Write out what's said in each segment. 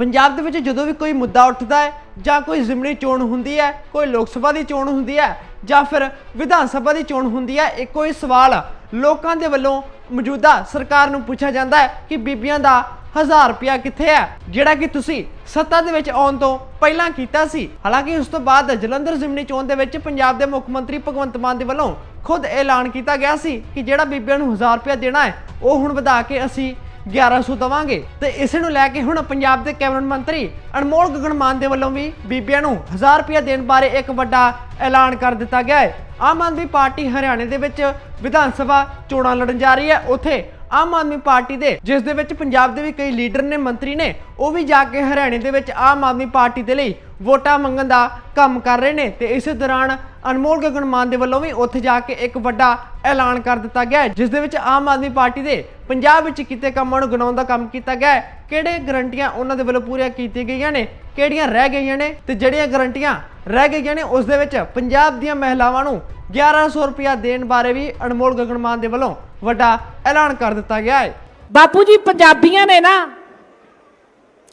ਪੰਜਾਬ ਦੇ ਵਿੱਚ ਜਦੋਂ ਵੀ ਕੋਈ ਮੁੱਦਾ ਉੱਠਦਾ ਹੈ, ਜਾਂ ਕੋਈ ਜ਼ਿਮਨੀ ਚੋਣ ਹੁੰਦੀ ਹੈ, ਕੋਈ ਲੋਕ ਸਭਾ ਦੀ ਚੋਣ ਹੁੰਦੀ ਹੈ, ਜਾਂ ਫਿਰ ਵਿਧਾਨ ਸਭਾ ਦੀ ਚੋਣ ਹੁੰਦੀ ਹੈ ਇੱਕੋ ਹੀ ਸਵਾਲ ਲੋਕਾਂ ਦੇ ਵੱਲੋਂ ਮੌਜੂਦਾ ਸਰਕਾਰ ਨੂੰ ਪੁੱਛਿਆ ਜਾਂਦਾ ਹੈ ਕਿ ਬੀਬੀਆਂ ਦਾ 1000 ਰੁਪਿਆ ਕਿੱਥੇ ਹੈ, ਜਿਹੜਾ ਕਿ ਤੁਸੀਂ ਸੱਤਾ ਦੇ ਵਿੱਚ ਆਉਣ ਤੋਂ ਪਹਿਲਾਂ ਕੀਤਾ ਸੀ। ਹਾਲਾਂਕਿ ਉਸ ਤੋਂ ਬਾਅਦ ਜਲੰਧਰ ਜ਼ਿਮਨੀ ਚੋਣ ਦੇ ਵਿੱਚ ਪੰਜਾਬ ਦੇ ਮੁੱਖ ਮੰਤਰੀ ਭਗਵੰਤ ਮਾਨ ਦੇ ਵੱਲੋਂ ਖੁਦ ਐਲਾਨ ਕੀਤਾ ਗਿਆ ਸੀ ਕਿ ਜਿਹੜਾ ਬੀਬੀਆਂ ਨੂੰ 1000 ਰੁਪਿਆ ਦੇਣਾ ਹੈ, ਉਹ ਹੁਣ ਵਧਾ ਕੇ ਅਸੀਂ 1100 ਦਵਾਂਗੇ। ਤੇ ਇਸੇ ਨੂੰ ਲੈ ਕੇ ਹੁਣ ਪੰਜਾਬ ਦੇ ਕੈਬਨਿਟ ਮੰਤਰੀ ਅਨਮੋਲ ਗਗਨ ਮਾਨ ਦੇ ਵੱਲੋਂ ਵੀ ਬੀਬੀਆਂ ਨੂੰ 1000 ਰੁਪਇਆ ਦੇਣ ਬਾਰੇ ਇੱਕ ਵੱਡਾ ਐਲਾਨ ਕਰ ਦਿੱਤਾ ਗਿਆ ਹੈ। ਆਮ ਆਦਮੀ ਪਾਰਟੀ ਹਰਿਆਣੇ ਦੇ ਵਿੱਚ ਵਿਧਾਨ ਸਭਾ ਚੋਣਾਂ ਲੜਨ ਜਾ ਰਹੀ ਹੈ। ਉੱਥੇ ਆਮ ਆਦਮੀ ਪਾਰਟੀ ਦੇ, ਜਿਸ ਦੇ ਵਿੱਚ ਪੰਜਾਬ ਦੇ ਵੀ ਕਈ ਲੀਡਰ ਨੇ, ਮੰਤਰੀ ਨੇ, ਉਹ ਵੀ ਜਾ ਕੇ ਹਰਿਆਣੇ ਦੇ ਵਿੱਚ ਆਮ ਆਦਮੀ ਪਾਰਟੀ ਦੇ ਲਈ ਵੋਟਾਂ ਮੰਗਣ ਦਾ ਕੰਮ ਕਰ ਰਹੇ ਨੇ ਤੇ ਇਸੇ ਦੌਰਾਨ ਅਨਮੋਲ ਗਗਨ ਮਾਨ ਦੇ ਵੱਲੋਂ ਵੀ ਉੱਥੇ ਜਾ ਕੇ ਇੱਕ ਵੱਡਾ ਐਲਾਨ ਕਰ ਦਿੱਤਾ ਗਿਆ ਜਿਸ ਦੇ ਵਿੱਚ ਆਮ ਆਦਮੀ ਪਾਰਟੀ ਦੇ ਪੰਜਾਬ ਵਿੱਚ ਕੀਤੇ ਕੰਮਾਂ ਨੂੰ ਗਿਣਾਉਣ ਦਾ ਕੰਮ ਕੀਤਾ ਗਿਆ ਹੈ। ਕਿਹੜੇ ਗਰੰਟੀਆਂ ਉਹਨਾਂ ਦੇ ਵੱਲੋਂ ਪੂਰੀਆਂ ਕੀਤੀਆਂ ਗਈਆਂ ਨੇ, ਕਿਹੜੀਆਂ ਰਹਿ ਗਈਆਂ ਨੇ ਤੇ ਜਿਹੜੀਆਂ ਗਰੰਟੀਆਂ ਰਹਿ ਗਈਆਂ ਨੇ, ਉਸ ਦੇ ਵਿੱਚ ਪੰਜਾਬ ਦੀਆਂ ਮਹਿਲਾਵਾਂ ਨੂੰ 1100 ਰੁਪਇਆ ਦੇਣ ਬਾਰੇ ਵੀ ਅਨਮੋਲ ਗਗਨ ਮਾਨ ਦੇ ਵੱਲੋਂ ਵੱਡਾ ਐਲਾਨ ਕਰ ਦਿੱਤਾ ਗਿਆ ਹੈ। ਬਾਪੂ ਜੀ, ਪੰਜਾਬੀਆਂ ਨੇ ਨਾ,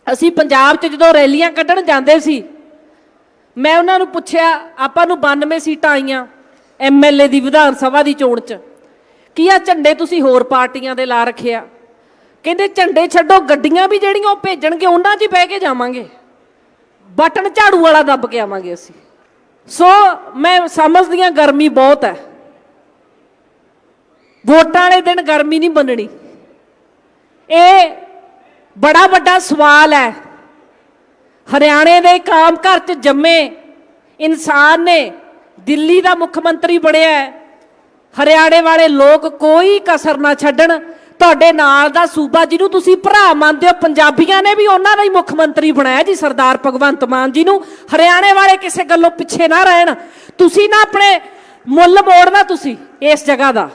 ਅਸੀਂ ਪੰਜਾਬ 'ਚ ਜਦੋਂ ਰੈਲੀਆਂ ਕੱਢਣ ਜਾਂਦੇ ਸੀ, ਮੈਂ ਉਹਨਾਂ ਨੂੰ ਪੁੱਛਿਆ, ਆਪਾਂ ਨੂੰ 92 ਸੀਟਾਂ ਆਈਆਂ ਐਮਐਲਏ ਦੀ, ਵਿਧਾਨ ਸਭਾ ਦੀ ਚੋਣ 'ਚ। ਕੀ ਆ ਝੰਡੇ ਤੁਸੀਂ ਹੋਰ ਪਾਰਟੀਆਂ ਦੇ ਲਾ ਰੱਖਿਆ ਕਹਿੰਦੇ ਝੰਡੇ ਛੱਡੋ, ਗੱਡੀਆਂ ਵੀ ਜਿਹੜੀਆਂ ਉਹ ਭੇਜਣਗੇ, ਉਹਨਾਂ 'ਚ ਹੀ ਬਹਿ ਕੇ ਜਾਵਾਂਗੇ। ਬਟਨ ਝਾੜੂ ਵਾਲਾ ਦੱਬ ਕੇ ਆਵਾਂਗੇ ਅਸੀਂ। ਸੋ ਮੈਂ ਸਮਝਦੀ ਹਾਂ ਗਰਮੀ ਬਹੁਤ ਹੈ। ਵੋਟਾਂ ਵਾਲੇ ਦਿਨ ਗਰਮੀ ਨਹੀਂ ਮੰਨਣੀ ਇਹ ਬੜਾ ਵੱਡਾ ਸਵਾਲ ਹੈ। ਹਰਿਆਣੇ ਦੇ ਇੱਕ ਘਰ 'ਚ ਜੰਮੇ ਇਨਸਾਨ ਨੇ ਦਿੱਲੀ ਦਾ ਮੁੱਖ ਮੰਤਰੀ ਬਣਿਆ ਹਰਿਆਣੇ ਵਾਲੇ ਲੋਕ ਕੋਈ ਕਸਰ ਨਾ ਛੱਡਣ। ਤੁਹਾਡੇ ਨਾਲ ਦਾ ਸੂਬਾ ਜਿਹਨੂੰ ਤੁਸੀਂ ਭਰਾ ਮੰਨਦੇ ਹੋ, ਪੰਜਾਬੀਆਂ ਨੇ ਵੀ ਉਹਨਾਂ ਦਾ ਹੀ ਮੁੱਖ ਮੰਤਰੀ ਬਣਾਇਆ ਜੀ, ਸਰਦਾਰ ਭਗਵੰਤ ਮਾਨ ਜੀ ਨੂੰ। ਹਰਿਆਣੇ ਵਾਲੇ ਕਿਸੇ ਗੱਲੋਂ ਪਿੱਛੇ ਨਾ ਰਹਿਣ। ਤੁਸੀਂ ਨਾ ਆਪਣੇ ਮੁੱਲ ਮੋੜਨਾ ਤੁਸੀਂ ਇਸ ਜਗ੍ਹਾ ਦਾ।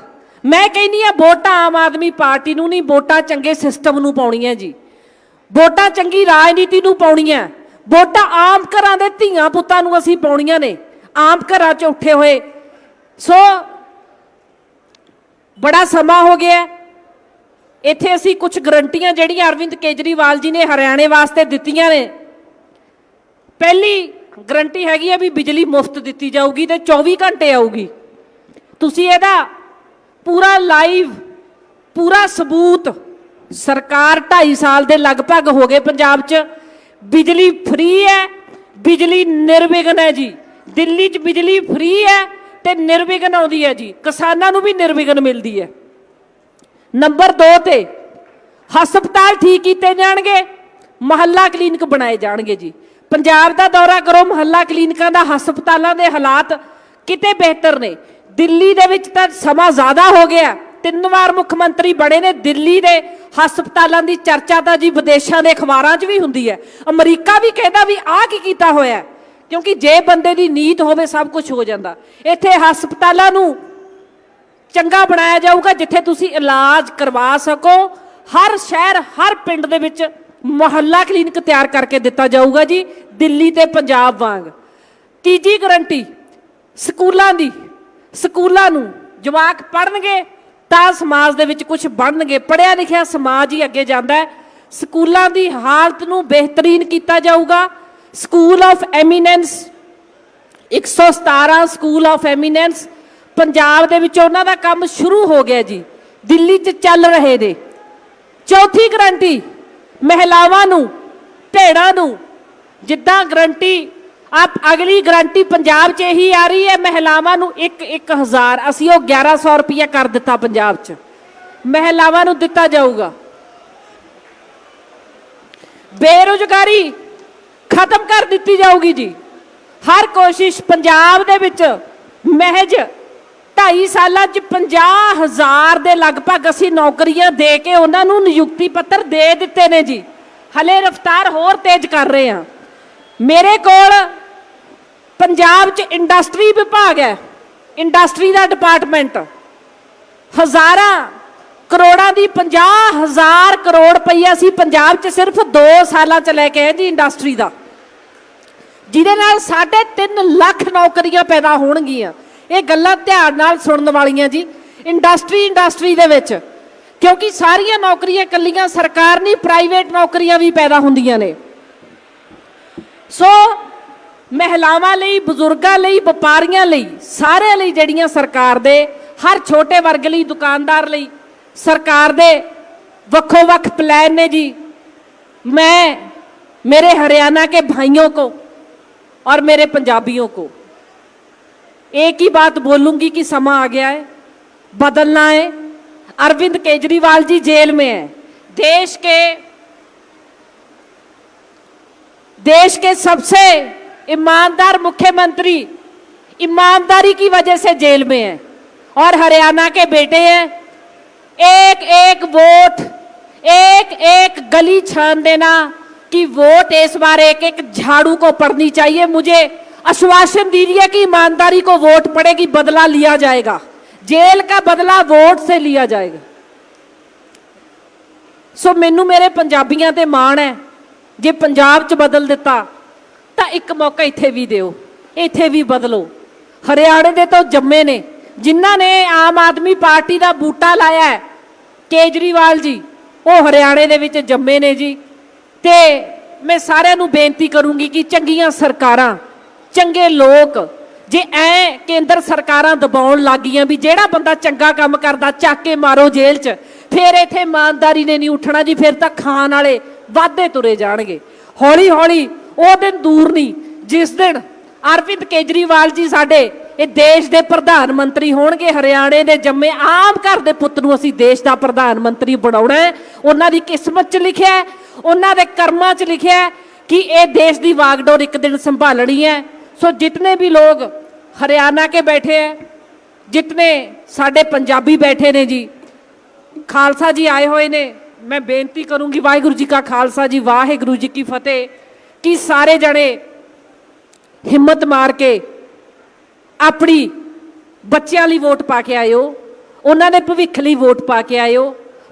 ਮੈਂ ਕਹਿੰਨੀ ਆ ਵੋਟਾਂ ਆਮ ਆਦਮੀ ਪਾਰਟੀ ਨੂੰ ਨਹੀਂ, ਵੋਟਾਂ ਚੰਗੇ ਸਿਸਟਮ ਨੂੰ ਪਾਉਣੀਆਂ ਜੀ। ਵੋਟਾਂ ਚੰਗੀ ਰਾਜਨੀਤੀ ਨੂੰ ਪਾਉਣੀਆਂ। ਵੋਟਾਂ ਆਮ ਘਰਾਂ ਦੇ ਧੀਆਂ ਪੁੱਤਾਂ ਨੂੰ ਅਸੀਂ ਪਾਉਣੀਆਂ ਨੇ। ਆਮ ਘਰਾਂ 'ਚ ਉੱਠੇ ਹੋਏ। ਸੋ ਬੜਾ ਸਮਾਂ ਹੋ ਗਿਆ। ਇੱਥੇ ਅਸੀਂ ਕੁਝ ਗਰੰਟੀਆਂ ਜਿਹੜੀਆਂ ਅਰਵਿੰਦ ਕੇਜਰੀਵਾਲ ਜੀ ਨੇ ਹਰਿਆਣੇ ਵਾਸਤੇ ਦਿੱਤੀਆਂ ਨੇ। ਪਹਿਲੀ ਗਰੰਟੀ ਹੈਗੀ ਹੈ ਵੀ ਬਿਜਲੀ ਮੁਫਤ ਦਿੱਤੀ ਜਾਊਗੀ ਤੇ 24 ਘੰਟੇ ਆਊਗੀ। ਤੁਸੀਂ ਇਹਦਾ ਪੂਰਾ ਲਾਈਵ, ਪੂਰਾ ਸਬੂਤ ਸਰਕਾਰ 2.5 ਸਾਲ ਦੇ ਲਗਭਗ ਹੋ ਗਏ ਪੰਜਾਬ 'ਚ। ਬਿਜਲੀ ਫ੍ਰੀ ਹੈ, ਬਿਜਲੀ ਨਿਰਵਿਘਨ ਹੈ ਜੀ। ਦਿੱਲੀ 'ਚ ਬਿਜਲੀ ਫ੍ਰੀ ਹੈ ਤੇ ਨਿਰਵਿਘਨ ਆਉਂਦੀ ਹੈ ਜੀ। ਕਿਸਾਨਾਂ ਨੂੰ ਵੀ ਨਿਰਵਿਘਨ ਮਿਲਦੀ ਹੈ। ਨੰਬਰ 2 ਤੇ ਹਸਪਤਾਲ ਠੀਕ ਕੀਤੇ ਜਾਣਗੇ, ਮਹੱਲਾ ਕਲੀਨਿਕ ਬਣਾਏ ਜਾਣਗੇ ਜੀ। ਪੰਜਾਬ ਦਾ ਦੌਰਾ ਕਰੋ, ਮਹੱਲਾ ਕਲੀਨਿਕਾਂ ਦਾ, ਹਸਪਤਾਲਾਂ ਦੇ ਹਾਲਾਤ ਕਿਤੇ ਬਿਹਤਰ ਨੇ। ਦਿੱਲੀ ਦੇ ਵਿੱਚ ਤਾਂ ਸਮਾਂ ਜ਼ਿਆਦਾ ਹੋ ਗਿਆ, ਤਿੰਨ ਵਾਰ ਮੁੱਖ ਮੰਤਰੀ ਬਣੇ ਨੇ। ਦਿੱਲੀ ਦੇ ਹਸਪਤਾਲਾਂ ਦੀ ਚਰਚਾ ਤਾਂ ਜੀ ਵਿਦੇਸ਼ਾਂ ਦੇ ਅਖਬਾਰਾਂ 'ਚ ਵੀ ਹੁੰਦੀ ਹੈ। ਅਮਰੀਕਾ ਵੀ ਕਹਿੰਦਾ ਵੀ ਆਹ ਕੀ ਕੀਤਾ ਹੋਇਆ ਕਿਉਂਕਿ ਜੇ ਬੰਦੇ ਦੀ ਨੀਤ ਹੋਵੇ ਸਭ ਕੁਝ ਹੋ ਜਾਂਦਾ। ਇੱਥੇ ਹਸਪਤਾਲਾਂ ਨੂੰ ਚੰਗਾ ਬਣਾਇਆ ਜਾਊਗਾ, ਜਿੱਥੇ ਤੁਸੀਂ ਇਲਾਜ ਕਰਵਾ ਸਕੋ। ਹਰ ਸ਼ਹਿਰ, ਹਰ ਪਿੰਡ ਦੇ ਵਿੱਚ ਮੁਹੱਲਾ ਕਲੀਨਿਕ ਤਿਆਰ ਕਰਕੇ ਦਿੱਤਾ ਜਾਊਗਾ ਜੀ, ਦਿੱਲੀ ਤੇ ਪੰਜਾਬ ਵਾਂਗ। ਤੀਜੀ ਗਰੰਟੀ? ਸਕੂਲਾਂ ਦੀ। ਸਕੂਲਾਂ ਨੂੰ ਜਵਾਕ ਪੜਨਗੇ ਤਾਂ ਸਮਾਜ ਦੇ ਵਿੱਚ ਕੁਝ ਬਣਨਗੇ। ਪੜਿਆ ਲਿਖਿਆ ਸਮਾਜ ਹੀ ਅੱਗੇ ਜਾਂਦਾ ਹੈ। ਸਕੂਲਾਂ ਦੀ ਹਾਲਤ ਨੂੰ ਬਿਹਤਰੀਨ ਕੀਤਾ ਜਾਊਗਾ। School of eminence 117 school of eminence Punjab ਦੇ ਵਿੱਚ ਉਹਨਾਂ ਦਾ ਕੰਮ ਸ਼ੁਰੂ ਹੋ ਗਿਆ ਜੀ। ਦਿੱਲੀ 'ਚ ਚੱਲ ਰਹੇ ਨੇ। ਚੌਥੀ ਗਰੰਟੀ ਮਹਿਲਾਵਾਂ ਨੂੰ ਭੇੜਾਂ ਨੂੰ, ਜਿੱਦਾਂ ਗਰੰਟੀ, ਆਪ ਅਗਲੀ ਗਰੰਟੀ ਪੰਜਾਬ 'ਚ ਇਹੀ ਆ ਰਹੀ ਹੈ, ਮਹਿਲਾਵਾਂ ਨੂੰ 1 1000 ਅਸੀਂ ਉਹ 1100 ਰੁਪਇਆ ਕਰ ਦਿੱਤਾ ਪੰਜਾਬ 'ਚ। ਮਹਿਲਾਵਾਂ ਨੂੰ ਦਿੱਤਾ ਜਾਊਗਾ। ਬੇਰੁਜ਼ਗਾਰੀ ਖਤਮ ਕਰ ਦਿੱਤੀ ਜਾਊਗੀ ਜੀ। ਹਰ ਕੋਸ਼ਿਸ਼ ਪੰਜਾਬ ਦੇ ਵਿੱਚ ਮਹਿਜ 2.5 ਸਾਲਾਂ 'ਚ 50000 ਦੇ ਲਗਭਗ ਅਸੀਂ ਨੌਕਰੀਆਂ ਦੇ ਕੇ ਉਹਨਾਂ ਨੂੰ ਨਿਯੁਕਤੀ ਪੱਤਰ ਦੇ ਦਿੱਤੇ ਨੇ ਜੀ। ਹਲੇ ਰਫਤਾਰ ਹੋਰ ਤੇਜ਼ ਕਰ ਰਹੇ ਹਾਂ। ਮੇਰੇ ਕੋਲ ਪੰਜਾਬ 'ਚ ਇੰਡਸਟਰੀ ਵਿਭਾਗ ਹੈ। ਇੰਡਸਟਰੀ ਦਾ ਡਿਪਾਰਟਮੈਂਟ। ਹਜ਼ਾਰਾਂ ਕਰੋੜਾਂ ਦੀ 50000 ਕਰੋੜ ਰੁਪਈਆ ਅਸੀਂ ਪੰਜਾਬ 'ਚ ਸਿਰਫ 2 ਸਾਲਾਂ 'ਚ ਲੈ ਕੇ ਆਏ ਜੀ ਇੰਡਸਟਰੀ ਦਾ। ਜਿਹਦੇ ਨਾਲ 3.5 ਲੱਖ ਨੌਕਰੀਆਂ ਪੈਦਾ ਹੋਣਗੀਆਂ। ਇਹ ਗੱਲਾਂ ਧਿਆਨ ਨਾਲ ਸੁਣਨ ਵਾਲੀਆਂ ਜੀ ਇੰਡਸਟਰੀ ਇੰਡਸਟਰੀ ਦੇ ਵਿੱਚ ਕਿਉਂਕਿ ਸਾਰੀਆਂ ਨੌਕਰੀਆਂ ਕੱਲੀਆਂ ਸਰਕਾਰ ਨਹੀਂ ਪ੍ਰਾਈਵੇਟ ਨੌਕਰੀਆਂ ਵੀ ਪੈਦਾ ਹੁੰਦੀਆਂ ਨੇ ਸੋ ਮਹਿਲਾਵਾਂ ਲਈ ਬਜ਼ੁਰਗਾਂ ਲਈ ਵਪਾਰੀਆਂ ਲਈ ਸਾਰਿਆਂ ਲਈ ਜਿਹੜੀਆਂ ਸਰਕਾਰ ਦੇ ਹਰ ਛੋਟੇ ਵਰਗ ਲਈ ਦੁਕਾਨਦਾਰ ਲਈ ਸਰਕਾਰ ਦੇ ਵੱਖੋ ਵੱਖ ਪਲਾਨ ਨੇ ਜੀ मैं मेरे हरियाणा के भाइयों को और मेरे पंजाबियों को एक ही बात बोलूँगी कि समा आ गया है, बदलना है। अरविंद केजरीवाल जी जेल में है। देश के देश के सबसे ईमानदार मुख्यमंत्री ईमानदारी की वजह से जेल में है और हरियाणा के बेटे हैं। एक एक वोट एक एक गली छान देना कि वोट इस बार एक एक झाड़ू को पड़नी चाहिए। मुझे आश्वासन दीजिए कि ईमानदारी को वोट पड़ेगी बदला लिया जाएगा जेल का बदला वोट से लिया जाएगा ਸੋ ਮੈਨੂੰ ਮੇਰੇ ਪੰਜਾਬੀਆਂ ਤੇ ਮਾਣ ਹੈ ਜੇ ਪੰਜਾਬ 'ਚ ਬਦਲ ਦਿੱਤਾ ਤਾਂ ਇੱਕ ਮੌਕਾ ਇੱਥੇ ਵੀ ਦਿਓ ਇੱਥੇ ਵੀ ਬਦਲੋ ਹਰਿਆਣੇ ਦੇ ਤਾਂ ਜੰਮੇ ਨੇ ਜਿਨ੍ਹਾਂ ਨੇ ਆਮ ਆਦਮੀ ਪਾਰਟੀ ਦਾ ਬੂਟਾ ਲਾਇਆ ਹੈ ਕੇਜਰੀਵਾਲ ਜੀ ਉਹ ਹਰਿਆਣੇ ਦੇ ਵਿੱਚ ਜੰਮੇ ਨੇ ਜੀ ਤੇ ਮੈਂ ਸਾਰਿਆਂ ਨੂੰ ਬੇਨਤੀ ਕਰੂੰਗੀ ਕਿ ਚੰਗੀਆਂ ਸਰਕਾਰਾਂ ਚੰਗੇ ਲੋਕ ਜੇ ਐ ਕੇਂਦਰ ਸਰਕਾਰਾਂ ਦਬਾਉਣ ਲੱਗੀਆਂ ਵੀ ਜਿਹੜਾ ਬੰਦਾ ਚੰਗਾ ਕੰਮ ਕਰਦਾ, ਚੱਕ ਕੇ ਮਾਰੋ ਜੇਲ੍ਹ 'ਚ, ਫਿਰ ਇੱਥੇ ਇਮਾਨਦਾਰੀ ਨੇ ਨਹੀਂ ਉੱਠਣਾ ਜੀ, ਫਿਰ ਤਾਂ ਖਾਣ ਵਾਲੇ ਵਾਧੇ ਤੁਰੇ ਜਾਣਗੇ। ਹੌਲੀ ਹੌਲੀ ਉਹ ਦਿਨ ਦੂਰ ਨਹੀਂ, ਜਿਸ ਦਿਨ ਅਰਵਿੰਦ ਕੇਜਰੀਵਾਲ ਜੀ ਸਾਡੇ ਇਹ ਦੇਸ਼ ਦੇ ਪ੍ਰਧਾਨ ਮੰਤਰੀ ਹੋਣਗੇ, ਹਰਿਆਣੇ ਦੇ ਜੰਮੇ ਆਮ ਘਰ ਦੇ ਪੁੱਤ ਨੂੰ ਅਸੀਂ ਦੇਸ਼ ਦਾ ਪ੍ਰਧਾਨ ਮੰਤਰੀ ਬਣਾਉਣਾ ਹੈ। ਉਹਨਾਂ ਦੀ ਕਿਸਮਤ 'ਚ ਲਿਖਿਆ ਹੈ, ਉਹਨਾਂ ਦੇ ਕਰਮਾਂ 'ਚ ਲਿਖਿਆ ਹੈ ਕਿ ਇਹ ਦੇਸ਼ ਦੀ ਵਾਗਡੋਰ ਇੱਕ ਦਿਨ ਸੰਭਾਲਣੀ ਹੈ। ਸੋ ਜਿਤਨੇ ਵੀ ਲੋਕ ਹਰਿਆਣਾ ਕੇ ਬੈਠੇ ਹੈ, ਜਿਤਨੇ ਸਾਡੇ ਪੰਜਾਬੀ ਬੈਠੇ ਨੇ ਜੀ, ਖਾਲਸਾ ਜੀ ਆਏ ਹੋਏ ਨੇ, ਮੈਂ ਬੇਨਤੀ ਕਰੂੰਗੀ ਵਾਹਿਗੁਰੂ ਜੀ ਕਾ ਖਾਲਸਾ ਜੀ, ਵਾਹਿਗੁਰੂ ਜੀ ਕੀ ਫਤਿਹ, ਕਿ ਸਾਰੇ ਜਣੇ ਹਿੰਮਤ ਮਾਰ ਕੇ ਆਪਣੀ ਬੱਚਿਆਂ ਲਈ ਵੋਟ ਪਾ ਕੇ ਆਇਓ, ਉਹਨਾਂ ਦੇ ਭਵਿੱਖ ਲਈ ਵੋਟ ਪਾ ਕੇ ਆਇਓ,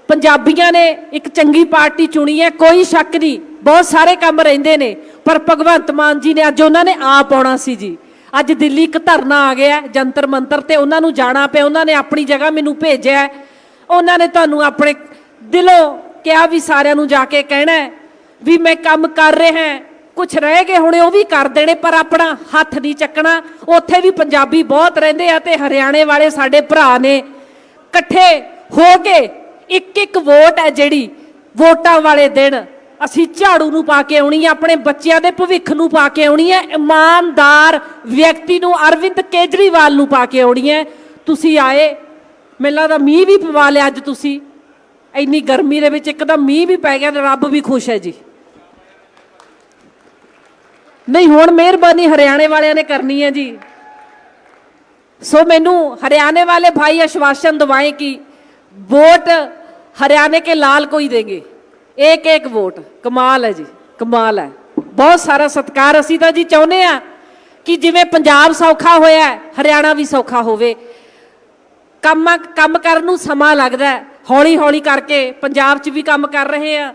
ਪੰਜਾਬੀਆਂ ਨੇ ਇੱਕ ਚੰਗੀ ਪਾਰਟੀ ਚੁਣੀ ਹੈ, ਕੋਈ ਸ਼ੱਕ ਨਹੀਂ ਬਹੁਤ ਸਾਰੇ ਕੰਮ ਰਹਿੰਦੇ ਨੇ, ਪਰ ਭਗਵੰਤ ਮਾਨ ਜੀ ਨੇ ਅੱਜ ਉਹਨਾਂ ਨੇ ਆਪ ਆਉਣਾ ਸੀ ਜੀ। ਅੱਜ ਦਿੱਲੀ ਇੱਕ ਧਰਨਾ ਆ ਗਿਆ, ਜੰਤਰ ਮੰਤਰ ਤੇ ਉਹਨਾਂ ਨੂੰ ਜਾਣਾ ਪਿਆ, ਉਹਨਾਂ ਨੇ ਆਪਣੀ ਜਗ੍ਹਾ ਮੈਨੂੰ ਭੇਜਿਆ ਉਹਨਾਂ ਨੇ ਤੁਹਾਨੂੰ ਆਪਣੇ ਦਿਲੋਂ ਕਿਹਾ ਵੀ ਸਾਰਿਆਂ ਨੂੰ ਜਾ ਕੇ ਕਹਿਣਾ ਵੀ ਮੈਂ ਕੰਮ ਕਰ ਰਿਹਾ ਹਾਂ। ਕੁਝ ਰਹਿ ਗਏ ਹੁਣੇ, ਉਹ ਵੀ ਕਰ ਦੇਣੇ, ਪਰ ਆਪਣਾ ਹੱਥ ਨਹੀਂ ਚੱਕਣਾ। ਉੱਥੇ ਵੀ ਪੰਜਾਬੀ ਬਹੁਤ ਰਹਿੰਦੇ ਆ ਤੇ ਹਰਿਆਣੇ ਵਾਲੇ ਸਾਡੇ ਭਰਾ ਨੇ। ਇਕੱਠੇ ਹੋ ਕੇ ਇੱਕ ਇੱਕ ਵੋਟ ਹੈ ਜਿਹੜੀ ਵੋਟਾਂ ਵਾਲੇ ਦਿਨ ਅਸੀਂ ਝਾੜੂ ਨੂੰ ਪਾ ਕੇ ਆਉਣੀ ਹੈ ਆਪਣੇ ਬੱਚਿਆਂ ਦੇ ਭਵਿੱਖ ਨੂੰ ਪਾ ਕੇ ਆਉਣੀ ਹੈ ਇਮਾਨਦਾਰ ਵਿਅਕਤੀ ਨੂੰ ਅਰਵਿੰਦ ਕੇਜਰੀਵਾਲ ਨੂੰ ਪਾ ਕੇ ਆਉਣੀ ਹੈ ਤੁਸੀਂ ਆਏ ਮੈਨੂੰ ਲੱਗਦਾ ਮੀਂਹ ਵੀ ਪਵਾ ਲਿਆ ਅੱਜ ਤੁਸੀਂ ਇੰਨੀ ਗਰਮੀ ਦੇ ਵਿੱਚ ਇੱਕਦਮ ਮੀਂਹ ਵੀ ਪੈ ਗਿਆ ਤੇ ਰੱਬ ਵੀ ਖੁਸ਼ ਹੈ ਜੀ ਨਹੀਂ ਹੁਣ ਮਿਹਰਬਾਨੀ ਹਰਿਆਣੇ ਵਾਲਿਆਂ ਨੇ ਕਰਨੀ ਹੈ ਜੀ सो मैनू हरियाणा वाले भाई आश्वासन दवाएं कि वोट हरियाणा के लाल को ही देंगे ਇੱਕ ਇੱਕ ਵੋਟ। ਕਮਾਲ ਹੈ ਜੀ, ਕਮਾਲ ਹੈ। ਬਹੁਤ ਸਾਰਾ ਸਤਕਾਰ ਅਸੀਂ ਤਾਂ ਜੀ ਚਾਹੁੰਦੇ ਆ ਕਿ ਜਿਵੇਂ ਪੰਜਾਬ ਸੌਖਾ ਹੋਇਆ, ਹਰਿਆਣਾ ਵੀ ਸੌਖਾ ਹੋਵੇ। ਕੰਮ ਕੰਮ ਕਰਨ ਨੂੰ ਸਮਾਂ ਲੱਗਦਾ ਹੌਲੀ ਹੌਲੀ ਕਰਕੇ ਪੰਜਾਬ 'ਚ ਵੀ ਕੰਮ ਕਰ ਰਹੇ ਆ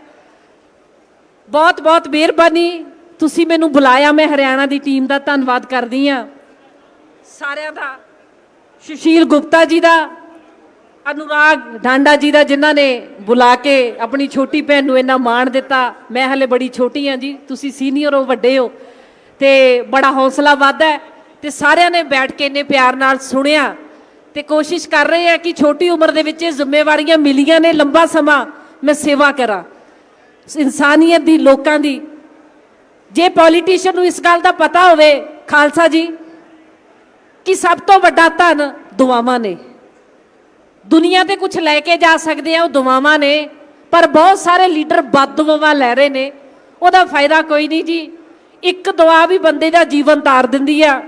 ਬਹੁਤ ਬਹੁਤ ਮਿਹਰਬਾਨੀ। ਤੁਸੀਂ ਮੈਨੂੰ ਬੁਲਾਇਆ, ਮੈਂ ਹਰਿਆਣਾ ਦੀ ਟੀਮ ਦਾ ਧੰਨਵਾਦ ਕਰਦੀ ਆ ਸਾਰਿਆਂ ਦਾ, ਸੁਸ਼ੀਲ ਗੁਪਤਾ ਜੀ ਦਾ ਅਨੁਰਾਗ ਢਾਂਡਾ ਜੀ ਦਾ ਜਿਨ੍ਹਾਂ ਨੇ ਬੁਲਾ ਕੇ ਆਪਣੀ ਛੋਟੀ ਭੈਣ ਨੂੰ ਇੰਨਾ ਮਾਣ ਦਿੱਤਾ, ਮੈਂ ਹਲੇ ਬੜੀ ਛੋਟੀ ਹਾਂ ਜੀ, ਤੁਸੀਂ ਸੀਨੀਅਰ ਹੋ, ਵੱਡੇ ਹੋ, ਤੇ ਬੜਾ ਹੌਸਲਾ ਵੱਧਦਾ ਹੈ, ਤੇ ਸਾਰਿਆਂ ਨੇ ਬੈਠ ਕੇ ਇੰਨੇ ਪਿਆਰ ਨਾਲ ਸੁਣਿਆ, ਤੇ ਕੋਸ਼ਿਸ਼ ਕਰ ਰਹੇ ਆ ਕਿ ਛੋਟੀ ਉਮਰ ਦੇ ਵਿੱਚ ਇਹ ਜ਼ਿੰਮੇਵਾਰੀਆਂ ਮਿਲੀਆਂ ਨੇ ਲੰਬਾ ਸਮਾਂ ਮੈਂ ਸੇਵਾ ਕਰਾਂ। ਇਨਸਾਨੀਅਤ ਦੀ, ਲੋਕਾਂ ਦੀ। ਜੇ ਪੋਲੀਟੀਸ਼ੀਅਨ ਨੂੰ ਇਸ ਗੱਲ ਦਾ ਪਤਾ ਹੋਵੇ, ਖਾਲਸਾ ਜੀ, ਕਿ ਸਭ ਤੋਂ ਵੱਡਾ ਧਨ ਦੁਆਵਾਂ ਨੇ। ਦੁਨੀਆ ਤੇ ਕੁਝ ਲੈ ਕੇ ਜਾ ਸਕਦੇ ਆ, ਉਹ ਦੁਆਵਾਂ ਨੇ, ਪਰ ਬਹੁਤ ਸਾਰੇ ਲੀਡਰ ਬਦਦੁਆਵਾਂ ਲੈ ਰਹੇ ਨੇ। ਉਹਦਾ ਫਾਇਦਾ ਕੋਈ ਨਹੀਂ ਜੀ। ਇੱਕ ਦੁਆ ਵੀ ਬੰਦੇ ਦਾ ਜੀਵਨ ਤਾਰ ਦਿੰਦੀ ਆ।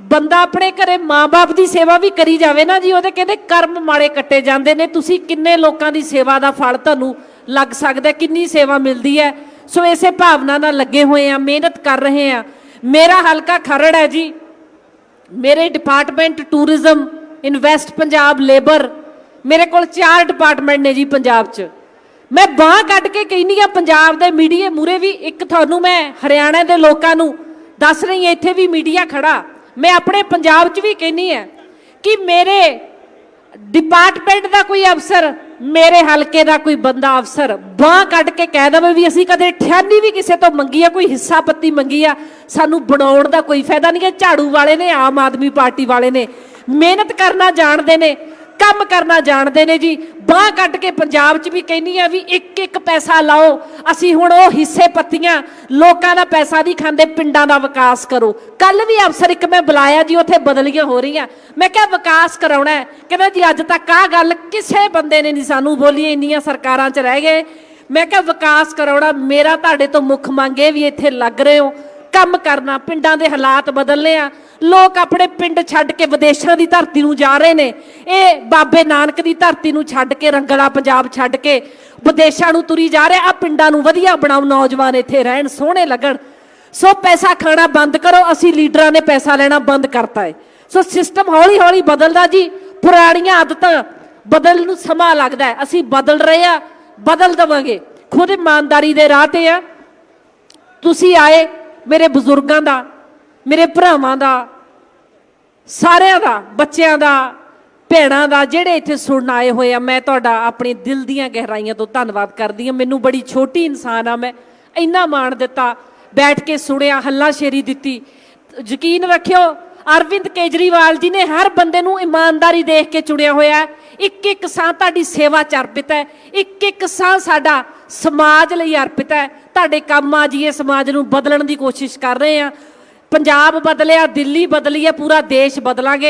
ਬੰਦਾ ਆਪਣੇ ਘਰੇ ਮਾਂ-ਬਾਪ ਦੀ ਸੇਵਾ ਵੀ ਕਰੀ ਜਾਵੇ ਨਾ ਜੀ, ਉਹਦੇ ਕਹਿੰਦੇ ਕਰਮ ਮਾੜੇ ਕੱਟੇ ਜਾਂਦੇ ਨੇ। ਤੁਸੀਂ ਕਿੰਨੇ ਲੋਕਾਂ ਦੀ ਸੇਵਾ ਦਾ ਫਲ ਤੁਹਾਨੂੰ ਲੱਗ ਸਕਦਾ, ਕਿੰਨੀ ਸੇਵਾ ਮਿਲਦੀ ਹੈ। ਸੋ ਇਸੇ ਭਾਵਨਾ ਨਾਲ ਲੱਗੇ ਹੋਏ ਆ, ਮਿਹਨਤ ਕਰ ਰਹੇ ਆ। ਮੇਰਾ ਹਲਕਾ ਖਰੜ ਹੈ ਜੀ। ਮੇਰੇ department tourism invest Punjab labour ਮੇਰੇ ਕੋਲ ਚਾਰ ਡਿਪਾਰਟਮੈਂਟ ਨੇ ਜੀ ਪੰਜਾਬ 'ਚ। ਮੈਂ ਬਾਹ ਕੱਢ ਕੇ ਕਹਿੰਦੀ ਆ, ਪੰਜਾਬ ਦੇ ਮੀਡੀਆ ਮੂਰੇ ਵੀ ਇੱਕ ਤੁਹਾਨੂੰ ਮੈਂ ਹਰਿਆਣਾ ਦੇ ਲੋਕਾਂ ਨੂੰ ਦੱਸ ਰਹੀ ਹਾਂ, ਇੱਥੇ ਵੀ ਮੀਡੀਆ ਖੜਾ। ਮੈਂ ਆਪਣੇ ਪੰਜਾਬ 'ਚ ਵੀ ਕਹਿੰਦੀ ਆ ਕਿ ਮੇਰੇ ਡਿਪਾਰਟਮੈਂਟ ਦਾ ਕੋਈ ਅਫਸਰ, ਮੇਰੇ ਹਲਕੇ ਦਾ ਕੋਈ ਬੰਦਾ ਅਫਸਰ ਬਾਹ ਕੱਢ ਕੇ ਕਹਿ ਦਵੇ ਵੀ ਅਸੀਂ ਕਦੇ ਠਿਆਨੀ ਵੀ ਕਿਸੇ ਤੋਂ ਮੰਗੀ ਆ, ਕੋਈ ਹਿੱਸਾ ਪੱਤੀ ਮੰਗੀ ਆ, ਸਾਨੂੰ ਬਣਾਉਣ ਦਾ ਕੋਈ ਫਾਇਦਾ ਨਹੀਂ ਹੈ। ਝਾੜੂ ਵਾਲੇ ਨੇ, ਆਮ ਆਦਮੀ ਪਾਰਟੀ ਵਾਲੇ ਨੇ। ਮਿਹਨਤ ਕਰਨਾ ਜਾਣਦੇ ਨੇ, ਕੰਮ ਕਰਨਾ ਜਾਣਦੇ ਨੇ ਜੀ। ਬਾਹ ਕੱਢ ਕੇ ਪੰਜਾਬ 'ਚ ਵੀ ਕਹਿੰਨੀ ਆ ਵੀ ਇੱਕ ਇੱਕ ਪੈਸਾ ਲਾਓ, ਅਸੀਂ ਹੁਣ ਉਹ ਹਿੱਸੇ ਪੱਤੀਆਂ, ਲੋਕਾਂ ਦਾ ਪੈਸਾ ਨਹੀਂ ਖਾਂਦੇ, ਪਿੰਡਾਂ ਦਾ ਵਿਕਾਸ ਕਰੋ। ਕੱਲ ਵੀ ਅਫਸਰ ਇੱਕ ਮੈਂ ਬੁਲਾਇਆ ਜੀ, ਉੱਥੇ ਬਦਲੀਆਂ ਹੋ ਰਹੀਆਂ। ਮੈਂ ਕਿਹਾ ਵਿਕਾਸ ਕਰਾਉਣਾ ਹੈ। ਕਹਿੰਦਾ ਜੀ, ਅੱਜ ਤੱਕ ਆਹ ਗੱਲ ਕਿਸੇ ਬੰਦੇ ਨੇ ਨਹੀਂ ਸਾਨੂੰ ਬੋਲੀ, ਇੰਨੀਆਂ ਸਰਕਾਰਾਂ 'ਚ ਰਹਿ ਗਏ। ਮੈਂ ਕਿਹਾ ਵਿਕਾਸ ਕਰਾਉਣਾ, ਮੇਰਾ ਤੁਹਾਡੇ ਤੋਂ ਮੁੱਖ ਮੰਗ ਇਹ ਵੀ ਇੱਥੇ ਲੱਗ ਰਹੇ ਹੋ। ਕੰਮ ਕਰਨਾ, ਪਿੰਡਾਂ ਦੇ ਹਾਲਾਤ ਬਦਲਨੇ ਆ। ਲੋਕ ਆਪਣੇ ਪਿੰਡ ਛੱਡ ਕੇ ਵਿਦੇਸ਼ਾਂ ਦੀ ਧਰਤੀ ਨੂੰ ਜਾ ਰਹੇ ਨੇ। ਇਹ ਬਾਬੇ ਨਾਨਕ ਦੀ ਧਰਤੀ ਨੂੰ ਛੱਡ ਕੇ, ਰੰਗਲਾ ਪੰਜਾਬ ਛੱਡ ਕੇ ਵਿਦੇਸ਼ਾਂ ਨੂੰ ਤੁਰੀ ਜਾ ਰਿਹਾ। ਆ ਪਿੰਡਾਂ ਨੂੰ ਵਧੀਆ ਬਣਾਓ ਨੌਜਵਾਨ ਇੱਥੇ ਰਹਿਣ, ਸੋਹਣੇ ਲੱਗਣ। ਸੋ ਪੈਸਾ ਖਾਣਾ ਬੰਦ ਕਰੋ, ਅਸੀਂ ਲੀਡਰਾਂ ਨੇ ਪੈਸਾ ਲੈਣਾ ਬੰਦ ਕਰਤਾ ਹੈ ਸੋ ਸਿਸਟਮ ਹੌਲੀ ਹੌਲੀ ਬਦਲਦਾ ਜੀ। ਪੁਰਾਣੀਆਂ ਆਦਤਾਂ ਬਦਲ ਨੂੰ ਸਮਾਂ ਲੱਗਦਾ ਹੈ ਅਸੀਂ ਬਦਲ ਰਹੇ ਆ, ਬਦਲ ਦਵਾਂਗੇ। ਖੁਦ ਇਮਾਨਦਾਰੀ ਦੇ ਰਾਹ ਤੇ ਆ। ਤੁਸੀਂ ਆਏ ਮੇਰੇ ਬਜ਼ੁਰਗਾਂ ਦਾ, ਮੇਰੇ ਭਰਾਵਾਂ ਦਾ, ਸਾਰਿਆਂ ਦਾ, ਬੱਚਿਆਂ ਦਾ, ਭੈਣਾਂ ਦਾ, ਜਿਹੜੇ ਇੱਥੇ ਸੁਣਨ ਆਏ ਹੋਏ ਆ, ਮੈਂ ਤੁਹਾਡਾ ਆਪਣੇ ਦਿਲ ਦੀਆਂ ਗਹਿਰਾਈਆਂ ਤੋਂ ਧੰਨਵਾਦ ਕਰਦੀ ਹਾਂ। ਮੈਨੂੰ ਬੜੀ ਛੋਟੀ ਇਨਸਾਨ ਆ, ਮੈਂ ਇੰਨਾ ਮਾਣ ਦਿੱਤਾ, ਬੈਠ ਕੇ ਸੁਣਿਆ ਹੱਲਾ ਸ਼ੇਰੀ ਦਿੱਤੀ। ਯਕੀਨ ਰੱਖਿਓ, ਅਰਵਿੰਦ ਕੇਜਰੀਵਾਲ ਜੀ ਨੇ ਹਰ ਬੰਦੇ ਨੂੰ ਇਮਾਨਦਾਰੀ ਦੇਖ ਕੇ ਚੁਣਿਆ ਹੋਇਆ ਇੱਕ ਇੱਕ ਸਾਹ ਤੁਹਾਡੀ ਸੇਵਾ ਚ ਅਰਪਿਤ ਹੈ, ਇੱਕ ਇੱਕ ਸਾਂ ਸਾਡਾ ਸਮਾਜ ਲਈ ਅਰਪਿਤ ਹੈ। ਤੁਹਾਡੇ ਕੰਮ ਆ ਜੀ ਸਮਾਜ ਨੂੰ ਬਦਲਣ ਦੀ ਕੋਸ਼ਿਸ਼ ਕਰ ਰਹੇ ਆ। ਪੰਜਾਬ ਬਦਲਿਆ, ਦਿੱਲੀ ਬਦਲੀ ਹੈ ਪੂਰਾ ਦੇਸ਼ ਬਦਲਾਂਗੇ।